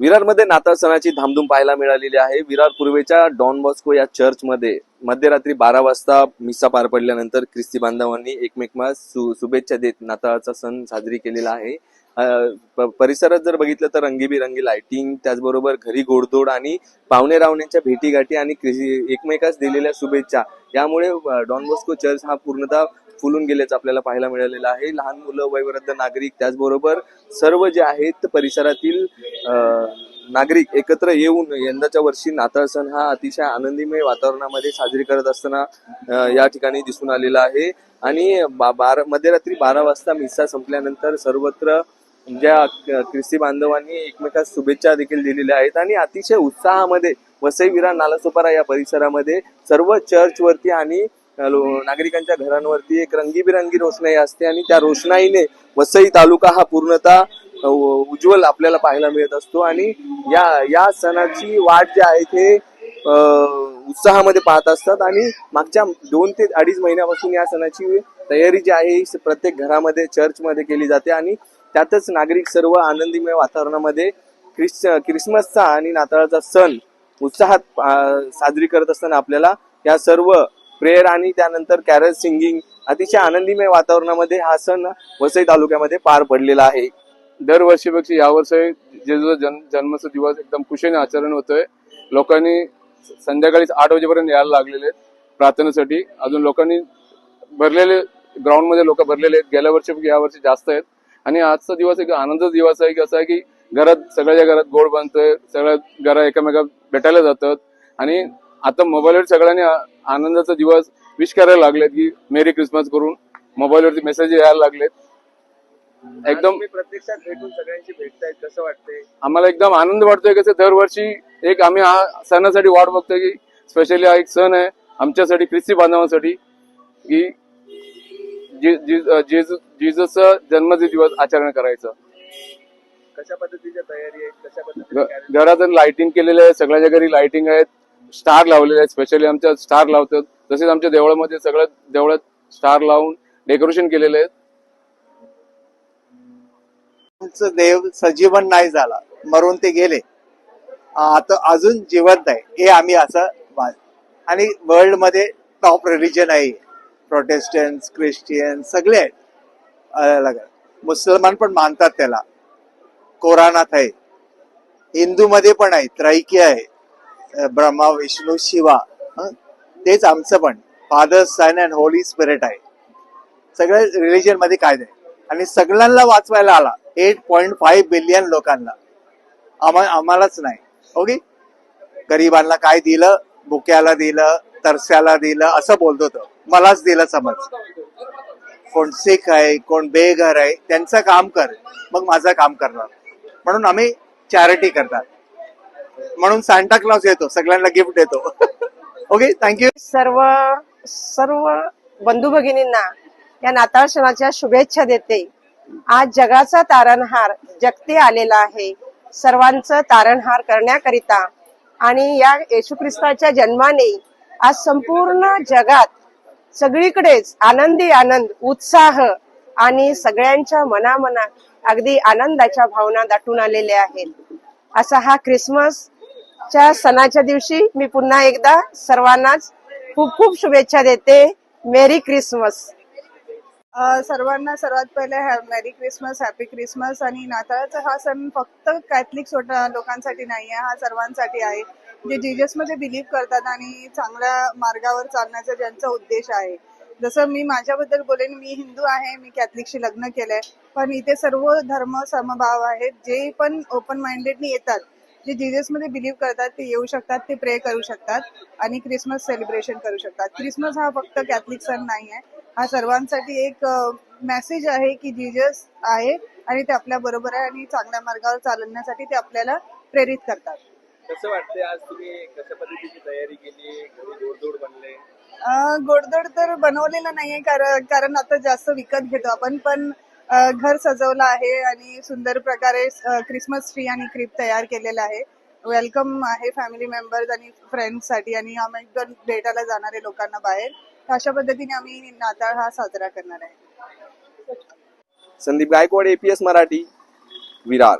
विरारमध्ये नाताळ सणाची धामधूम पाहायला मिळालेली आहे. विरार पूर्वेच्या डॉन बॉस्को या चर्चमध्ये मध्यरात्री बारा वाजता मिसा पार पडल्यानंतर ख्रिस्ती बांधवांनी एकमेकमा सु शुभेच्छा देत नाताळचा सण साजरी केलेला आहे. परिसरात जर बघितलं तर रंगीबिरंगी लाइटिंग त्याचबरोबर घरी गोडधोड आणि पाहुणे रावण्यांच्या भेटीगाठी आणि एकमेकास दिलेल्या शुभेच्छा. यामुळे डॉन बॉस्को चर्च हा पूर्णतः फुलून गेल्याचं आपल्याला पाहायला मिळालेलं आहे. लहान मुलं वयवृद्ध नागरिक त्याचबरोबर सर्व जे आहेत परिसरातील नागरिक एकत्र येऊन यंदाच्या वर्षी नाताळ सण हा अतिशय आनंदीमय वातावरणामध्ये साजरी करत असताना या ठिकाणी दिसून आलेला आहे. आणि बा- बारा मध्यरात्री बारा वाजता मिसा संपल्यानंतर सर्वत्र ज्या ख्रिस्ती बांधवांनी एकमेकास शुभेच्छा देखील दिलेल्या आहेत. आणि अतिशय उत्साहामध्ये वसई नालासोपारा या परिसरामध्ये सर्व चर्चवरती आणि नागरिकांच्या घरांवरती एक रंगीबिरंगी रोषणाई असते आणि त्या रोषणाईने वसई तालुका हा पूर्णतः उज्ज्वल आपल्याला पाहायला मिळत असतो. आणि या या सणाची वाट जी आहे ते उत्साहामध्ये पाहत असतात. आणि मागच्या दोन ते अडीच महिन्यापासून या सणाची तयारी जी आहे ही प्रत्येक घरामध्ये चर्चमध्ये केली जाते. आणि त्यातच नागरिक सर्व आनंदीमय वातावरणामध्ये ख्रिस क्रिसमसचा आणि नाताळाचा सण उत्साहात साजरी करत असताना आपल्याला या सर्व प्रेयर आणि त्यानंतर कॅरल सिंगिंग अतिशय आनंदीमय वातावरणामध्ये हा सण वसई तालुक्यामध्ये पार पडलेला आहे. दरवर्षीपेक्षा यावर्षी जेजूचा जन्म जन्माचा दिवस एकदम खुशीने आचरण होतोय. लोकांनी संध्याकाळी आठ वाजेपर्यंत यायला लागलेले आहेत प्रार्थनेसाठी. अजून लोकांनी भरलेले ग्राउंडमध्ये लोक भरलेले आहेत. गेल्या वर्षी यावर्षी जास्त आहेत. आणि आजचा दिवस एक आनंदाचा दिवस आहे की असं आहे की घरात सगळ्याच्या घरात गोड बनतोय. सगळ्या घरा एकमेकात भेटायला जातात. आणि आता मोबाईलवर सगळ्यांनी आनंदाचा दिवस विश करायला लागलेत की मेरी क्रिसमस करून मोबाईलवरती मेसेज यायला लागलेत. एकदम प्रत्यक्षात भेटून सगळ्यांशी भेटतायत कसं वाटतंय? आम्हाला एकदम आनंद वाटतोय कसं दरवर्षी एक आम्ही हा सणासाठी वाट बघतोय की स्पेशली हा एक सण आहे आमच्यासाठी ख्रिस्ती बांधवांसाठी की जीजसचा जन्मदिन दिवस आचरण करायचं. कशा पद्धतीच्या तयारी आहेत? कशा पद्धतीने घ- घरात लाइटिंग केलेलं आहे सगळ्याच्या घरी लाइटिंग आहेत. स्टार लावलेले आहेत. स्पेशली आमच्या स्टार लावतात. तसेच आमच्या देवळामध्ये सगळ्या देवळात स्टार लावून डेकोरेशन केलेले आहेत. आमचं देव सजीवन नाही झाला. मरून ते गेले. आता अजून जिवंत आहे. हे आम्ही असं मान आणि वर्ल्डमध्ये टॉप रिलिजन आहे. प्रोटेस्टंट ख्रिश्चियन सगळे आहेत. अलग मुसलमान पण मानतात त्याला. कोरानात आहे. हिंदू मध्ये पण आहे. त्रैकी आहे. ब्रह्मा विष्णू शिवा तेच आमचं पण. Father Son and Holy Spirit आहे. सगळ्या रिलिजनमध्ये कायदे आणि सगळ्यांना वाचवायला आला. एट पॉइंट फाईव्ह बिलियन लोकांना. आम्हा आम्हालाच नाही. हो ओके गरिबांना काय दिलं? बुक्याला दिलं? तरस्याला दिलं? असं बोलतो तो मलाच दिलं समज. कोण सिख आहे कोण बेघर आहे त्यांचं काम कर. मग माझं काम करणार. म्हणून आम्ही चॅरिटी करतात. म्हणून सांता क्लॉज येतो सगळ्यांना गिफ्ट देतो. ओके थँक्यू सर्व सर्व बंधू भगिनींना या नाताळ सणाच्या शुभेच्छा देते. आज जगाचा तारणहार जगते आलेला आहे. सर्वांचं तारणहार करण्याकरिता आणि या येशू ख्रिस्ताच्या जन्माने आज संपूर्ण जगात सगळीकडेच आनंदी आनंद उत्साह आणि सगळ्यांच्या मनामनात अगदी आनंदाच्या भावना दाटून आलेल्या आहेत. असा हा क्रिसमस च्या सणाच्या दिवशी मी पुन्हा एकदा सर्वांनाच खूप खूप शुभेच्छा देते. मेरी क्रिसमस सर्वांना सर्वात पहिले मेरी क्रिसमस हॅपी क्रिसमस आणि नाताळाचा हा सण फक्त कॅथलिक लोकांसाठी नाही आहे हा सर्वांसाठी आहे. जे जीजसमध्ये बिलीव्ह करतात आणि चांगल्या मार्गावर चालण्याचा ज्यांचा उद्देश आहे. जसं मी माझ्याबद्दल बोलेन मी हिंदू आहे मी कॅथलिकशी लग्न केलंय. पण इथे सर्व धर्म समभाव आहेत जे पण ओपन माइंडेडनी येतात जे जीजसमध्ये बिलीव्ह करतात ते येऊ शकतात ते प्रे करू शकतात आणि क्रिसमस सेलिब्रेशन करू शकतात. क्रिसमस हा फक्त कॅथलिक सण नाही आहे हा सर्वांसाठी एक मेसेज आहे की जीजस आहे आणि ते आपल्या बरोबर आहे आणि चांगल्या मार्गावर चालवण्यासाठी ते आपल्याला प्रेरित करतात. कसं वाटतंय आज तुम्ही कशा पद्धतीची तयारी केली? घरी गोडधोड बनले. अं, गोडधोड तर बनवलेलं नाहीये कारण कारण आता जास्त विकत घेतो आपण पण अं, घर सजवलं आहे आणि सुंदर प्रकारे क्रिसमस ट्री आणि क्रिप तयार केलेला आहे. वेलकम आहे फॅमिली मेंबर्स आणि फ्रेंड्ससाठी आणि आम्ही पण भेटायला जाणारे लोकांना बाहेर. तर अशा पद्धतीने आम्ही नाताळ हा साजरा करणार आहे. संदीप गायकवाड एपीएस मराठी विरार.